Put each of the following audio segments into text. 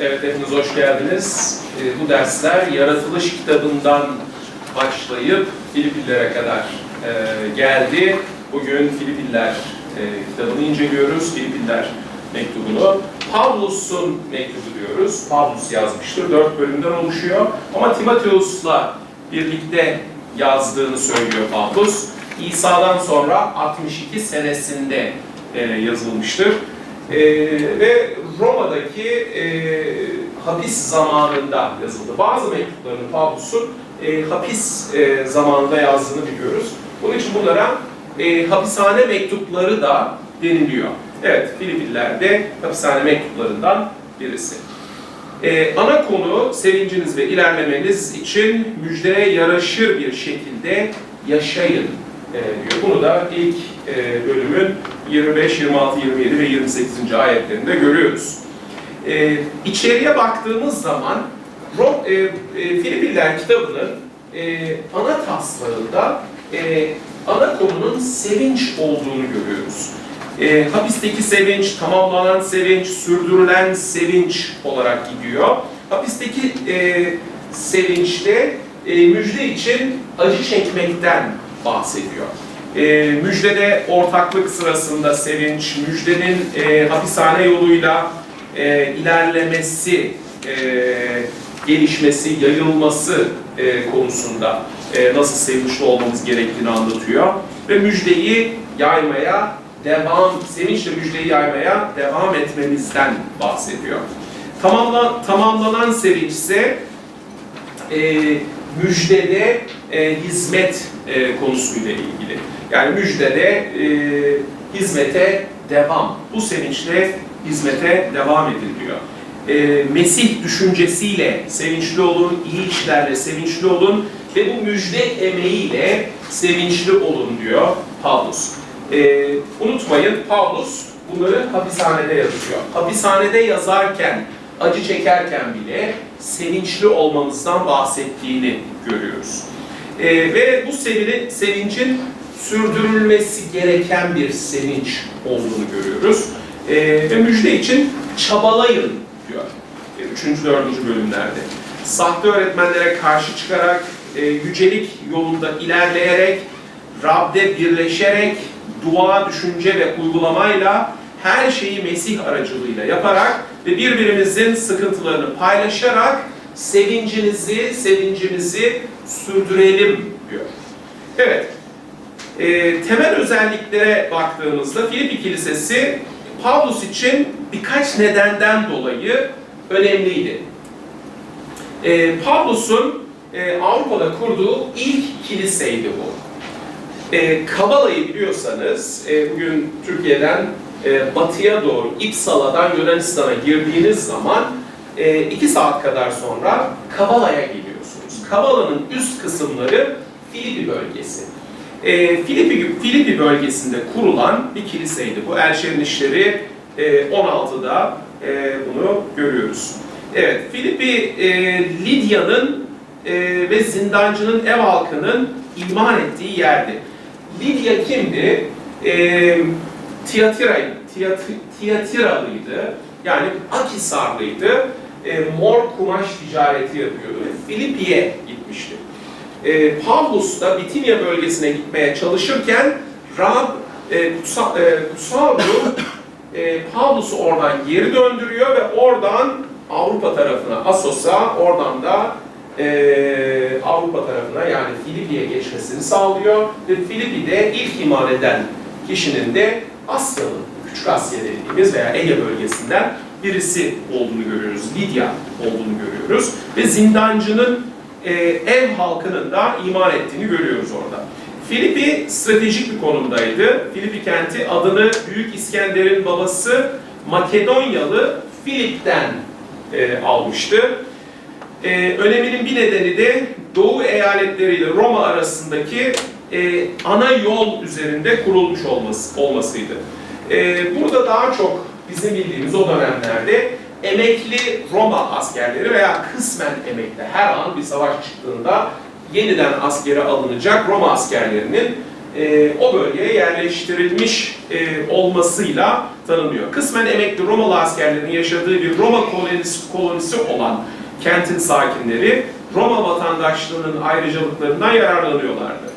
Evet, hepiniz hoş geldiniz. Ee, bu dersler Yaratılış kitabından başlayıp Filipillere kadar e, geldi. Bugün Filipiller e, kitabını inceliyoruz, Filipiller mektubunu. Pavlus'un mektubu diyoruz. Pavlus yazmıştır, dört bölümden oluşuyor. Ama Timoteus'la birlikte yazdığını söylüyor Pavlus. İsa'dan sonra 62 senesinde e, yazılmıştır. Ee, ve Roma'daki e, hapis zamanında yazıldı. Bazı mektuplarını Pavlus'un e, hapis e, zamanında yazdığını biliyoruz. Bunun için bunlara e, hapishane mektupları da deniliyor. Evet, Filipillerde hapishane mektuplarından birisi. E, ana konu sevinciniz ve ilerlemeniz için müjdeye yaraşır bir şekilde yaşayın e, diyor. Bunu da ilk bölümün 25, 26, 27 ve 28. ayetlerinde görüyoruz. E, içeriye baktığımız zaman e, e, Filipiller kitabının ana taslağında e, ana konunun sevinç olduğunu görüyoruz. E, hapisteki sevinç, tamamlanan sevinç, sürdürülen sevinç olarak gidiyor. Hapisteki e, sevinçte e, müjde için acı çekmekten bahsediyor. E, müjdede ortaklık sırasında sevinç, müjdenin e, hapishane yoluyla e, ilerlemesi, e, gelişmesi, yayılması e, konusunda e, nasıl sevinçli olmamız gerektiğini anlatıyor. Ve müjdeyi yaymaya devam, sevinçle müjdeyi yaymaya devam etmemizden bahsediyor. Tamamla, tamamlanan sevinç ise e, müjdede e, hizmet e, konusuyla ilgili. Yani müjdede e, hizmete devam. Bu sevinçle hizmete devam ediliyor. E, Mesih düşüncesiyle sevinçli olun, iyi işlerle sevinçli olun ve bu müjde emeğiyle sevinçli olun diyor Pavlus. E, unutmayın Pavlus bunları hapishanede yazıyor. Hapishanede yazarken, acı çekerken bile sevinçli olmamızdan bahsettiğini görüyoruz. E, ve bu sevini, sevincin sürdürülmesi gereken bir sevinç olduğunu görüyoruz. E, ve müjde için çabalayın diyor. 3. 4. bölümlerde. Sahte öğretmenlere karşı çıkarak, e, yücelik yolunda ilerleyerek, Rab'de birleşerek, dua, düşünce ve uygulamayla her şeyi Mesih aracılığıyla yaparak ve birbirimizin sıkıntılarını paylaşarak sevincinizi, sevincimizi sürdürelim diyor. Evet, e, temel özelliklere baktığımızda Filipi Kilisesi Pavlus için birkaç nedenden dolayı önemliydi. E, Pavlus'un e, Avrupa'da kurduğu ilk kiliseydi bu. E, Kabala'yı biliyorsanız e, bugün Türkiye'den e, batıya doğru İpsala'dan Yunanistan'a girdiğiniz zaman e, iki saat kadar sonra Kabala'ya geliyorsunuz. Kabala'nın üst kısımları Filipi bölgesi. E, Filipi, Filipi bölgesinde kurulan bir kiliseydi. Bu Elşer'in işleri e, 16'da e, bunu görüyoruz. Evet, Filipi e, Lidya'nın e, ve zindancının ev halkının iman ettiği yerdi. Lidya kimdi? E, Tiyatira, Tiyat, Tiyatiralıydı. Yani Akisarlıydı. E, mor kumaş ticareti yapıyordu Filipi'ye gitmişti. E, Pavlus da Bitinya bölgesine gitmeye çalışırken Rab e, Kutsa, e, e, Pavlus'u oradan geri döndürüyor ve oradan Avrupa tarafına, Asos'a, oradan da e, Avrupa tarafına yani Filipi'ye geçmesini sağlıyor ve Filipi'de ilk iman eden kişinin de Asya'nın, Küçük Asya dediğimiz veya Ege bölgesinden birisi olduğunu görüyoruz. Lidya olduğunu görüyoruz ve zindancının e, ev halkının da iman ettiğini görüyoruz orada. Filipi stratejik bir konumdaydı. Filipi kenti adını Büyük İskender'in babası Makedonyalı Filip'ten e, almıştı. E, öneminin bir nedeni de Doğu eyaletleriyle Roma arasındaki e, ana yol üzerinde kurulmuş olması, olmasıydı. E, burada daha çok bizim bildiğimiz o dönemlerde emekli Roma askerleri veya kısmen emekli her an bir savaş çıktığında yeniden askere alınacak Roma askerlerinin e, o bölgeye yerleştirilmiş e, olmasıyla tanınıyor. Kısmen emekli Romalı askerlerin yaşadığı bir Roma kolonisi, kolonisi olan kentin sakinleri Roma vatandaşlığının ayrıcalıklarından yararlanıyorlardı.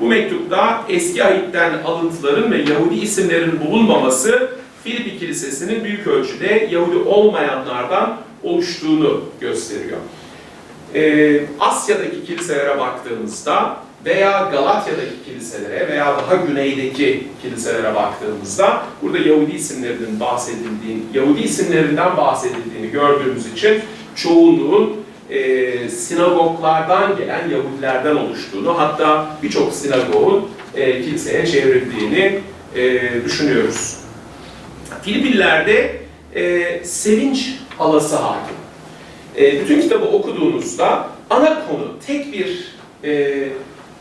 Bu mektupta eski ayitten alıntıların ve Yahudi isimlerin bulunmaması Filipi Kilisesi'nin büyük ölçüde Yahudi olmayanlardan oluştuğunu gösteriyor. Ee, Asya'daki kiliselere baktığımızda veya Galatya'daki kiliselere veya daha güneydeki kiliselere baktığımızda burada Yahudi isimlerinin bahsedildiğini, Yahudi isimlerinden bahsedildiğini gördüğümüz için çoğunluğun e, sinagoglardan gelen Yahudilerden oluştuğunu hatta birçok sinagogun e, kiliseye çevrildiğini e, düşünüyoruz. Filipillerde e, sevinç havası hakim. E, bütün kitabı okuduğunuzda ana konu tek bir e,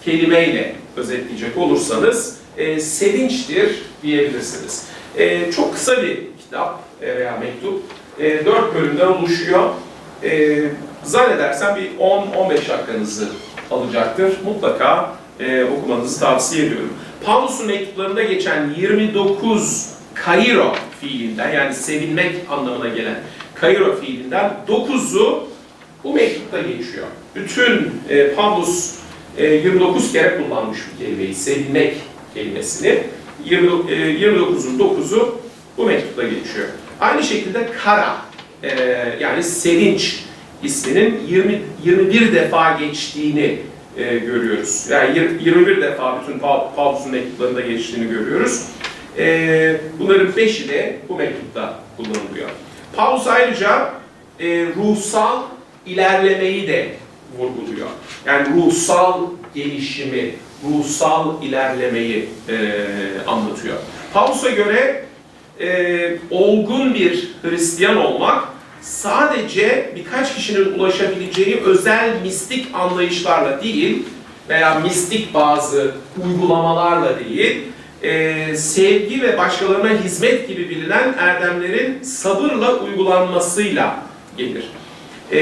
kelimeyle özetleyecek olursanız e, sevinçtir diyebilirsiniz. E, çok kısa bir kitap e, veya mektup. E, dört bölümden oluşuyor. E, zannedersem bir 10-15 dakikanızı alacaktır. Mutlaka e, okumanızı tavsiye ediyorum. Paulus'un mektuplarında geçen 29 kairo fiilinden yani sevinmek anlamına gelen kairo fiilinden 9'u bu mektupta geçiyor. Bütün e, Pavlus e, 29 kere kullanmış bu kelimeyi, sevinmek kelimesini. 20, e, 29'un 9'u bu mektupta geçiyor. Aynı şekilde kara, e, yani sevinç isminin 20, 21 defa geçtiğini e, görüyoruz. Yani yir- 21 defa bütün Pav- Pavlus'un mektuplarında geçtiğini görüyoruz. E, bunların 5'i de bu mektupta kullanılıyor. Paulus ayrıca e, ruhsal ilerlemeyi de vurguluyor. Yani ruhsal gelişimi, ruhsal ilerlemeyi e, anlatıyor. Paulus'a göre e, olgun bir Hristiyan olmak sadece birkaç kişinin ulaşabileceği özel mistik anlayışlarla değil veya mistik bazı uygulamalarla değil, e, sevgi ve başkalarına hizmet gibi bilinen erdemlerin sabırla uygulanmasıyla gelir. E,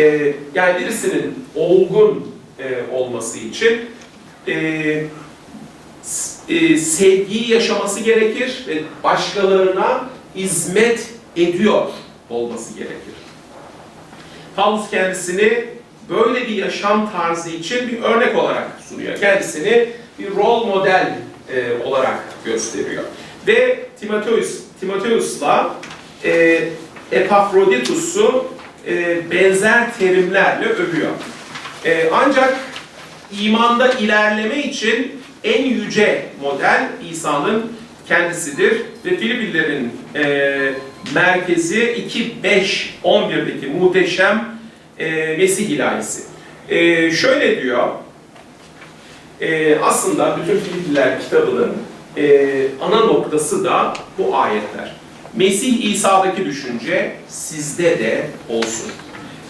yani birisinin olgun e, olması için e, e, sevgiyi yaşaması gerekir ve başkalarına hizmet ediyor olması gerekir. Paulus kendisini böyle bir yaşam tarzı için bir örnek olarak sunuyor. Kendisini bir rol model e, olarak gösteriyor. Ve Timoteus, Timoteus'la e, Epafroditus'u e, benzer terimlerle övüyor. E, ancak imanda ilerleme için en yüce model İsa'nın kendisidir ve Filipillerin e, merkezi 2-5-11'deki muhteşem e, Mesih ilahisi. E, şöyle diyor, e, aslında bütün Filipliler kitabının e, ana noktası da bu ayetler. Mesih İsa'daki düşünce sizde de olsun.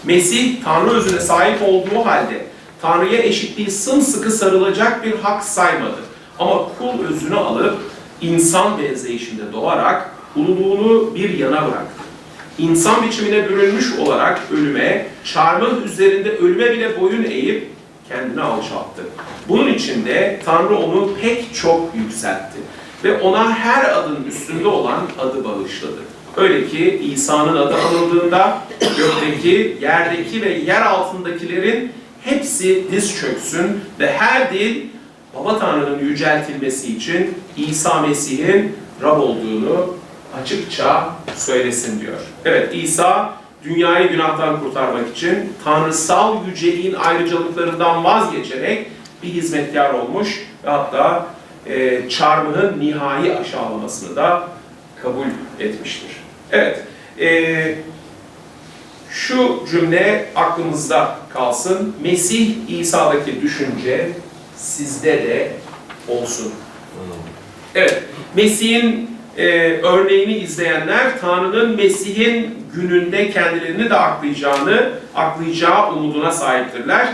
Mesih Tanrı özüne sahip olduğu halde Tanrı'ya eşitliği sımsıkı sarılacak bir hak saymadı. Ama kul özünü alıp insan benzeyişinde doğarak ululuğunu bir yana bıraktı. İnsan biçimine bürünmüş olarak ölüme, çarmıh üzerinde ölüme bile boyun eğip kendini alçalttı. Bunun için de Tanrı onu pek çok yükseltti ve ona her adın üstünde olan adı bağışladı. Öyle ki İsa'nın adı anıldığında gökteki, yerdeki ve yer altındakilerin hepsi diz çöksün ve her dil Baba Tanrı'nın yüceltilmesi için İsa Mesih'in Rab olduğunu açıkça söylesin diyor. Evet İsa dünyayı günahtan kurtarmak için tanrısal yüceliğin ayrıcalıklarından vazgeçerek bir hizmetkar olmuş ve hatta e, çarmıhın nihai aşağılamasını da kabul etmiştir. Evet, e, şu cümle aklımızda kalsın. Mesih İsa'daki düşünce sizde de olsun. Evet, Mesih'in e, örneğini izleyenler Tanrı'nın Mesih'in gününde kendilerini de aklayacağını, aklayacağı umuduna sahiptirler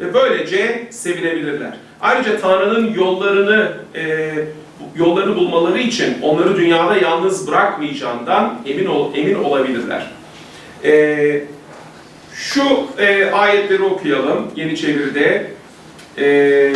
ve böylece sevinebilirler. Ayrıca Tanrı'nın yollarını e, yollarını bulmaları için onları dünyada yalnız bırakmayacağından emin ol, emin olabilirler. E, şu e, ayetleri okuyalım Yeni Çeviri'de. E,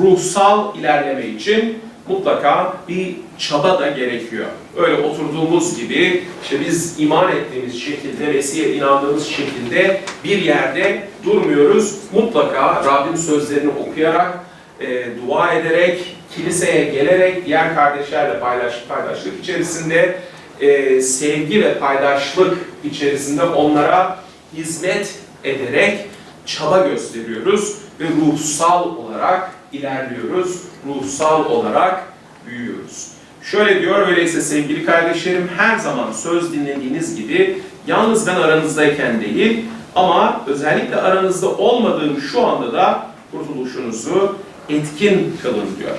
ruhsal ilerleme için mutlaka bir çaba da gerekiyor. Öyle oturduğumuz gibi işte biz iman ettiğimiz şekilde, Mesih'e inandığımız şekilde bir yerde durmuyoruz. Mutlaka Rabbin sözlerini okuyarak, e, dua ederek, kiliseye gelerek, diğer kardeşlerle paylaş, paydaşlık içerisinde, e, sevgi ve paydaşlık içerisinde onlara hizmet ederek çaba gösteriyoruz ve ruhsal olarak ilerliyoruz, ruhsal olarak büyüyoruz. Şöyle diyor, öyleyse sevgili kardeşlerim her zaman söz dinlediğiniz gibi yalnız ben aranızdayken değil ama özellikle aranızda olmadığım şu anda da kurtuluşunuzu etkin kılın diyor.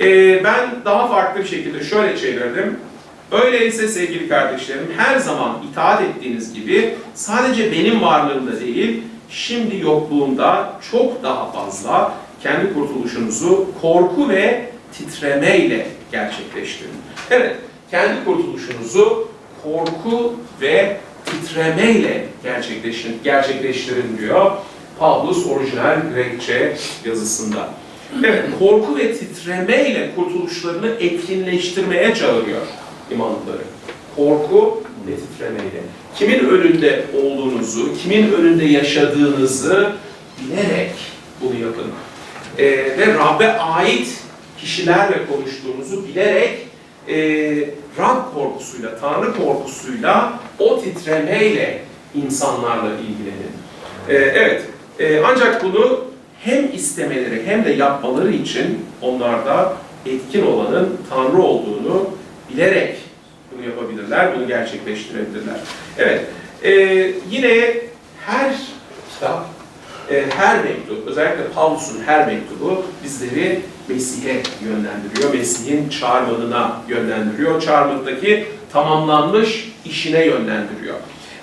Ee, ben daha farklı bir şekilde şöyle çevirdim. Öyleyse sevgili kardeşlerim her zaman itaat ettiğiniz gibi sadece benim varlığımda değil, şimdi yokluğumda çok daha fazla kendi kurtuluşunuzu korku ve titremeyle gerçekleştirin. Evet, kendi kurtuluşunuzu korku ve titremeyle gerçekleştirin, gerçekleştirin diyor Pavlus orijinal Grekçe yazısında. Evet, korku ve titremeyle kurtuluşlarını etkinleştirmeye çağırıyor imanlıları. Korku ve titremeyle. Kimin önünde olduğunuzu, kimin önünde yaşadığınızı bilerek bunu yapın. Ee, ve Rab'be ait kişilerle konuştuğunuzu bilerek e, Rab korkusuyla, Tanrı korkusuyla, o titremeyle insanlarla ilgilenin. Ee, evet, e, ancak bunu hem istemeleri hem de yapmaları için onlarda etkin olanın Tanrı olduğunu bilerek bunu yapabilirler, bunu gerçekleştirebilirler. Evet, e, yine her kitap, e, her mektup, özellikle Pavlus'un her mektubu bizleri Mesih'e yönlendiriyor, Mesih'in çağrımanına yönlendiriyor, çağrımadaki tamamlanmış işine yönlendiriyor.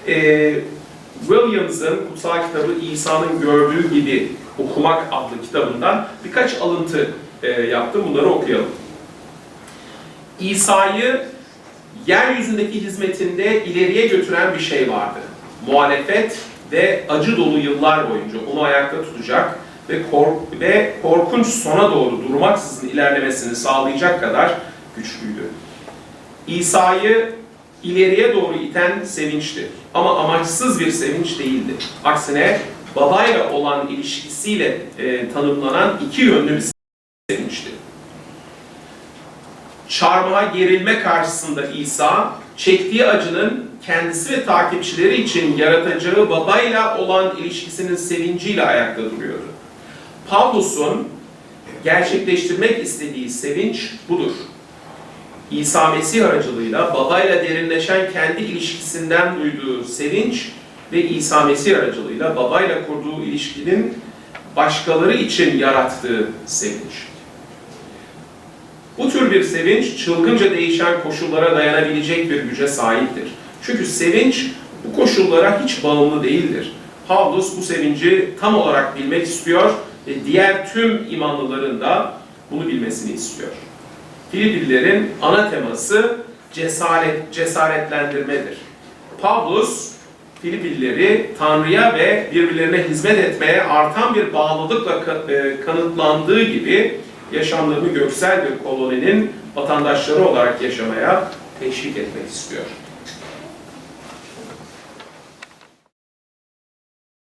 E, Williams'ın kutsal kitabı İsa'nın gördüğü gibi okumak adlı kitabından birkaç alıntı e, yaptım. Bunları okuyalım. İsa'yı yeryüzündeki hizmetinde ileriye götüren bir şey vardı. Muhalefet ve acı dolu yıllar boyunca onu ayakta tutacak ve, kork ve korkunç sona doğru durmaksızın ilerlemesini sağlayacak kadar güçlüydü. İsa'yı ileriye doğru iten sevinçti. Ama amaçsız bir sevinç değildi. Aksine babayla olan ilişkisiyle e, tanımlanan iki yönlü bir sevinçti. Çarmıha gerilme karşısında İsa, çektiği acının kendisi ve takipçileri için yaratacağı babayla olan ilişkisinin sevinciyle ayakta duruyordu. Pavlus'un gerçekleştirmek istediği sevinç budur. İsa Mesih aracılığıyla babayla derinleşen kendi ilişkisinden duyduğu sevinç ve İsa Mesih aracılığıyla babayla kurduğu ilişkinin başkaları için yarattığı sevinç. Bu tür bir sevinç çılgınca değişen koşullara dayanabilecek bir güce sahiptir. Çünkü sevinç bu koşullara hiç bağımlı değildir. Pavlus bu sevinci tam olarak bilmek istiyor ve diğer tüm imanlıların da bunu bilmesini istiyor. Filipililerin ana teması cesaret, cesaretlendirmedir. Pavlus Filipilileri Tanrı'ya ve birbirlerine hizmet etmeye artan bir bağlılıkla e, kanıtlandığı gibi yaşamlarını göksel bir koloninin vatandaşları olarak yaşamaya teşvik etmek istiyor.